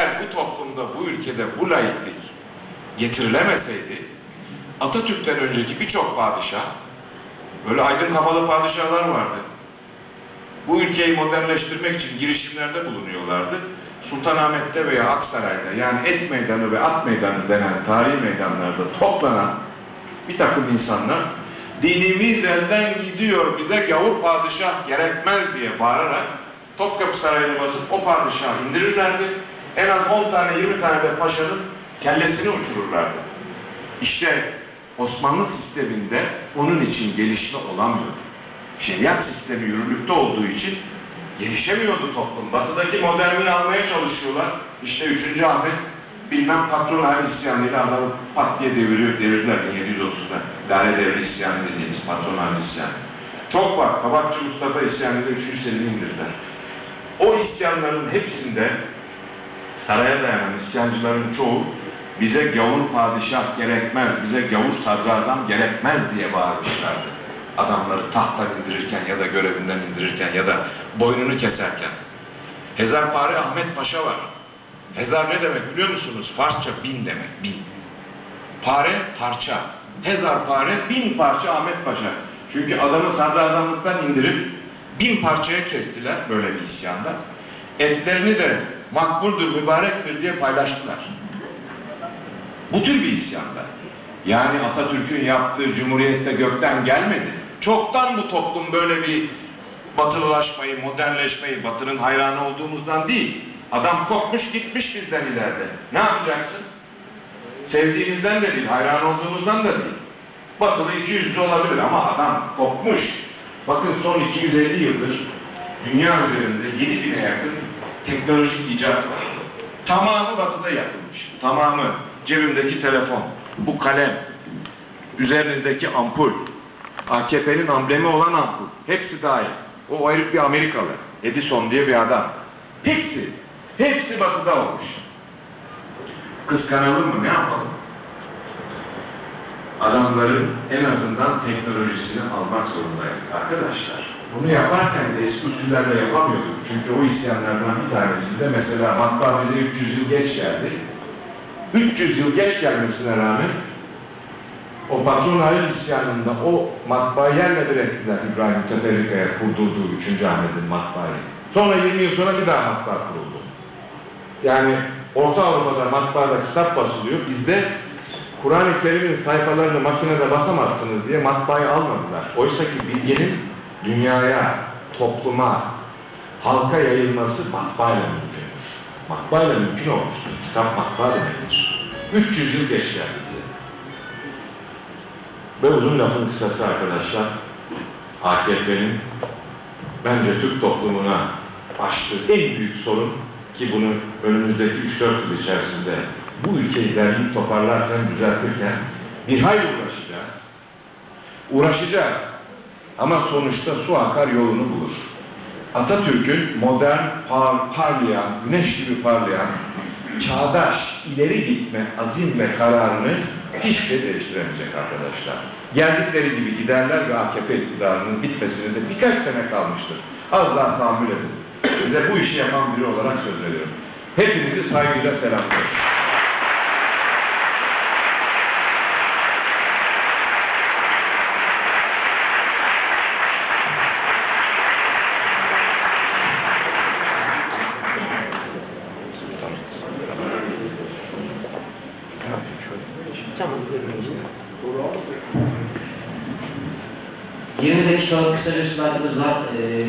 Eğer bu toplumda, bu ülkede bu laiklik getirilemeseydi, Atatürk'ten önceki birçok padişah, böyle aydın kafalı padişahlar vardı. Bu ülkeyi modernleştirmek için girişimlerde bulunuyorlardı. Sultanahmet'te veya Aksaray'da yani Et Meydanı ve At Meydanı denen tarihi meydanlarda toplanan bir takım insanlar dinimiz elden gidiyor bize gavur padişah gerekmez diye bağırarak Topkapı Sarayı'na basıp o padişahı indirirlerdi. En az 10 tane 20 tane de paşanın kellesini uçururlardı. İşte Osmanlı sisteminde onun için gelişme olamıyor. Şeriat sistemi yürürlükte olduğu için gelişemiyordu toplum. Batıdaki modernliği almaya çalışıyorlar. İşte 3. Ahmet bilmem patron aile isyanıyla adamı pat diye deviriyor, devirdiler 1730'da. Lale devri isyanı dediğimiz patron aile isyanı. Çok var. Kabakçı Mustafa isyanıyla 3. Selim'i indirdiler. O isyanların hepsinde saraya dayanan isyancıların çoğu bize gavur padişah gerekmez, bize gavur sadrazam gerekmez diye bağırmışlardı. Adamları tahttan indirirken ya da görevinden indirirken ya da boynunu keserken. Hezarpare Ahmet Paşa var. Hezar ne demek biliyor musunuz? Farsça bin demek, bin. Pare parça. Hezarpare bin parça Ahmet Paşa. Çünkü adamı sadrazamlıktan indirip bin parçaya kestiler böyle bir isyanda. Etlerini de makbuldür, mübarektir diye paylaştılar. Bu tür bir isyanda. Yani Atatürk'ün yaptığı Cumhuriyet'te gökten gelmedi. Çoktan bu toplum böyle bir batılılaşmayı, modernleşmeyi, batının hayranı olduğumuzdan değil. Adam kopmuş gitmiş bizden ileride. Ne yapacaksın? Sevdiğimizden de değil, hayran olduğumuzdan da değil. Batılı iki yüzlü olabilir ama adam kopmuş. Bakın son 250 yıldır dünya üzerinde 7 bine yakın teknolojik icat var. Tamamı batıda yapılmış. Tamamı cebimdeki telefon, bu kalem, üzerinizdeki ampul, AKP'nin amblemi olan ampul. Hepsi dahil. O ayrı bir Amerikalı. Edison diye bir adam. Hepsi, hepsi batıda olmuş. Kıskanalım mı? Ne yapalım? Adamların en azından teknolojisini almak zorundaydık arkadaşlar. Bunu yaparken de eski usullerle yapamıyorduk. Çünkü o isyanlardan bir tanesinde mesela matbaa bize 300 yıl geç geldi. 300 yıl geç gelmesine rağmen o patron hayır isyanında o matbaayı yerle bir ettiler İbrahim Teferika'ya kurdurduğu 3. Ahmet'in matbaayı. Sonra 20 yıl sonra bir daha matbaa kuruldu. Yani Orta Avrupa'da matbaada kitap basılıyor. Bizde Kur'an-ı Kerim'in sayfalarını makinede basamazsınız diye matbaayı almadılar. Oysa ki bilginin dünyaya, topluma, halka yayılması matbaayla mümkün. Matbaayla mümkün olmuştur. Kitap matbaa demektir. 300 yıl geç geldi bize. Ve uzun lafın kısası arkadaşlar, AKP'nin bence Türk toplumuna açtığı en büyük sorun ki bunu önümüzdeki 3-4 yıl içerisinde bu ülkeyi derleyip toparlarken, düzeltirken bir hayli uğraşacağız. Uğraşacağız. Ama sonuçta su akar yolunu bulur. Atatürk'ün modern, par parlayan, güneş gibi parlayan, çağdaş, ileri gitme azim ve kararını hiç şey değiştiremeyecek arkadaşlar. Geldikleri gibi giderler ve AKP iktidarının bitmesine de birkaç sene kalmıştır. Az daha tahammül edin. Size bu işi yapan biri olarak söz veriyorum. Hepinizi saygıyla selamlıyorum. Tamam, buyurun. 25 soru kısa bir slaytımız var. Ee,